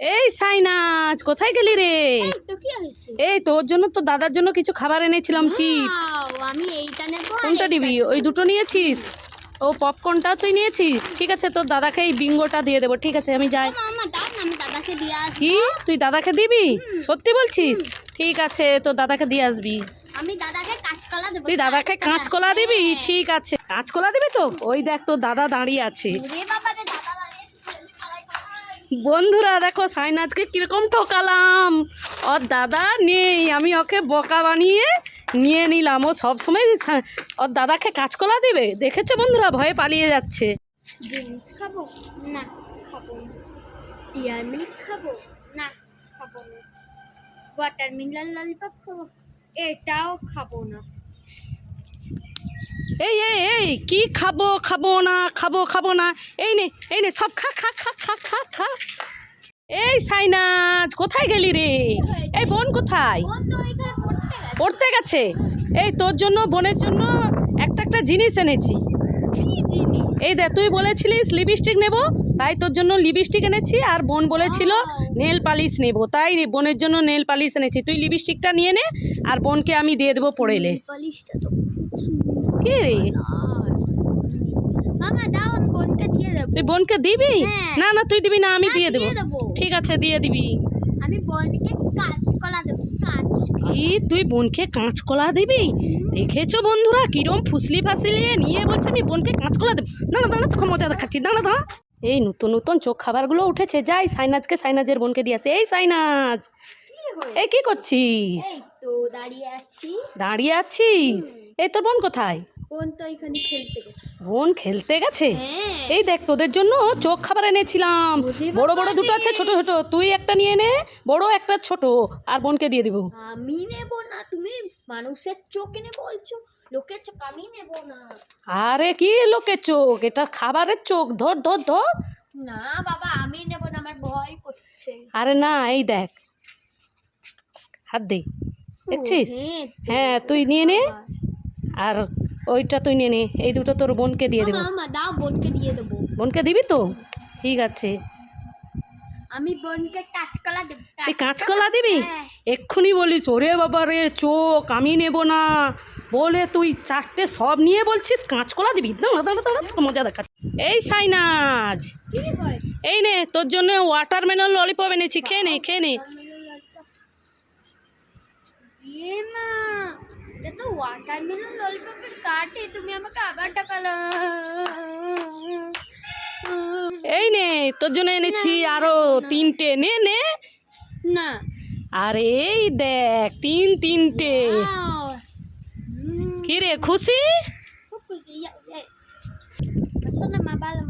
এই সাইনাজ কোথায় গেলি রে? এই তোর জন্য তো দাদার জন্য কিছু খাবার এনেছিলাম চিপস। আমি এইটা নেব কোনটা নিবি? ওই দুটো নিয়েছিস? ও পপকর্নটা তুই নিয়েছিস? ঠিক আছে তোর দাদাকে এই বিঙ্গোটা দিয়ে দেবো ঠিক আছে আমি যাই। কি? তুই দাদাকে দিবি? সত্যি বলছিস? ঠিক আছে তোর দাদাকে দিয়ে আসবি। আমি দাদাকে কাঁচকলা দেবো। তুই দাদাকে কাঁচকলা। দিবি? হ্যাঁ। ঠিক আছে। কাঁচকলা দিবি তো? ওই দেখ তোর দাদা দাঁড়িয়ে আছে। বাবা রে দাদা দাঁড়িয়েছে, খালাই খালাই। বন্ধুরা, দেখো সাইনাজকে কীরকম ঠকালাম। ওর দাদা নেই, আমি ওকে বোকা বানিয়ে নিয়ে নিলাম। ও সবসময় ওর দাদাকে কাঁচকলা দিবে? দেখেছে বন্ধুরা, ভয়ে পালিয়ে যাচ্ছে। খাব? না, খাব খাব? না খাব না। ওয়াটার মিলার ললিপপ খাব? এটাও খাব না। এই এই এই কি খাব খাব না খাব খাব না? এই নে এই নে সব খা খা খা খা খা খা। এই সাইনাজ কোথায় গেলি রে? এই বোন কোথায়? পড়তে গেছে। এই তোর জন্য বোনের জন্য একটা একটা জিনিস এনেছি। এই দেখ তুই বলেছিলিস লিপস্টিক নেব তাই তোর জন্য লিপস্টিক এনেছি আর বোন বলেছিল নেল পালিশ নেব তাই রে বোনের জন্য নেল পালিশ এনেছি। তুই লিপস্টিকটা নিয়ে নে আর বোনকে আমি দিয়ে দেবো পড়েলে। কি রে? মামা দাও আমি বোনকে দিয়ে দেবো। তুই বোনকে দিবি? হ্যাঁ। না না তুই দিবি না আমি দিয়ে দেবো। ঠিক আছে দিয়ে দিবি। আমি বোনকে কাঁচকলা দেবো কাঁচ কি? তুই বোনকে কাঁচকলা দিবি? দেখেছ বন্ধুরা কিরম ফুসলি ফাসলিয়ে নিয়ে বলছে আমি বোনকে কাঁচকলা দেবো। দাঁড়া দাঁড়া তোকে মজা দেখাচ্ছি দাঁড়া দাঁড়া। এই নতুন নতুন চোখ খাবারগুলো উঠেছে যাই সাইনাজকে সাইনাজের বোনকে দিয়ে আসে। এই সাইনাজ এই কি করছিস? তো দাঁড়িয়ে আছি। দাঁড়িয়ে আছিস? এই তোর বোন কোথায়? বোন তো এখানে খেলতে গেছে। বোন খেলতে গেছে? হ্যাঁ। এই দেখ তোদের জন্য চোখ খাবার এনেছিলাম। বড় বড় দুটো আছে ছোট ছোট। তুই একটা নিয়ে নে বড় একটা ছোট। আর বোনকে দিয়ে দিব। আমি নেব না তুমি মানুষের চোখ এনে বলছো। লোকের চোখ আমি নেব না। আরে কি লোকের চোখ? এটা খাবারের চোখ। ধর ধর ধর। না বাবা আমি নেব না আমার ভয় করছে। আরে না এই দেখ। হাত দে। দেখছিস? হ্যাঁ, হ্যাঁ তুই নিয়ে নে। আর ওইটা তুই নিয়ে নে এই দুটো তোর বোনকে দিয়ে দেবো। দাও বোনকে দিয়ে দেবো। বোনকে দিবি তো? ঠিক আছে। আমি বোনকে কাঁচকলা দেবো তুই কাঁচকলা দিবি হ্যাঁ। এক্ষুনি বলিস ওরে বাবা রে চোখ আমি নেব না। বলে তুই চারটে সব নিয়ে বলছিস কাঁচকলা দিবি? মজা দেখা এই সাইনাজ এই নে তোর জন্য ওয়াটারমেলন ললিপপ এনেছি খেয়ে নে খেয়ে নে। ললিপপের কাটে তুমি আমাকে আবার এই নে তোর জন্য এনেছি আরও তিনটে। নে নে। না। আরে এই দেখ তিন তিনটে। কি রে খুশি? খুশি। শোনা মা ভালো।